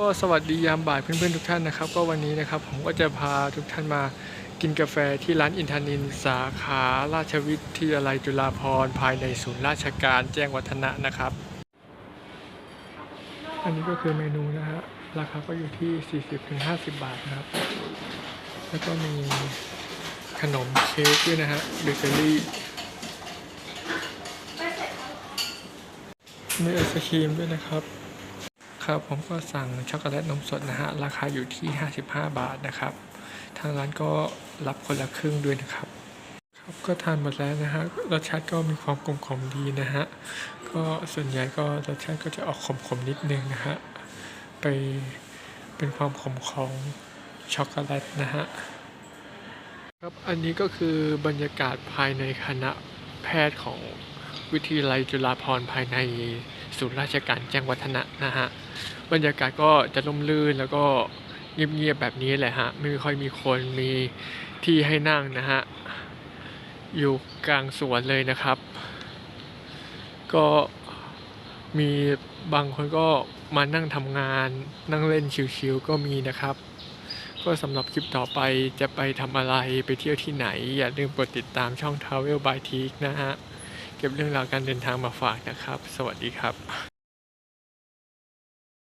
ก็สวัสดียามบ่ายเพื่อนๆทุกท่านนะครับ ก็วันนี้นะครับผมก็จะพาทุกท่านมากินกาแฟที่ร้านอินทนินสาขาราชวิทยาลัยจุฬาภรณ์ภายในศูนย์ราชการแจ้งวัฒนะนะครับ อันนี้ก็คือเมนูนะฮะราคาก็อยู่ที่ 40-50 บาทนะครับ แล้วก็มีขนมเค้กด้วยนะฮะเบเกอรี่มีไอศครีมด้วยนะครับ ครับผมก็สั่งช็อกโกแลตนมสดนะฮะราคาอยู่ที่ 55 บาทนะครับ ทางร้านก็รับคนละครึ่งด้วยนะครับ ครับก็ทานหมดแล้วนะฮะรสชาติก็มีความกลมกล่อมดีนะฮะก็ส่วนใหญ่ก็รสชาติก็จะออกขมๆนิดนึงนะฮะไปเป็นความขมของช็อกโกแลตนะฮะครับอันนี้ก็คือบรรยากาศภายในคณะแพทย์ของวิทยาลัยจุฬาภรณ์ภายใน ศูนย์ราชการแจ้งวัฒนะนะฮะบรรยากาศก็จะร่มรื่นแล้วก็เงียบๆแบบนี้แหละฮะไม่ค่อยมีคนมีที่ให้นั่งนะฮะอยู่กลางสวนเลยนะครับ ก็มีบางคนก็มานั่งทำงานนั่งเล่นชิวๆก็มีนะครับ ก็สำหรับคลิปต่อไปจะไปทำอะไรไปเที่ยวที่ไหน อย่าลืมกดติดตามช่อง Travel by t นะฮะ ก็บเรื่องราวการเดินทางมาฝากนะครับ สวัสดีครับ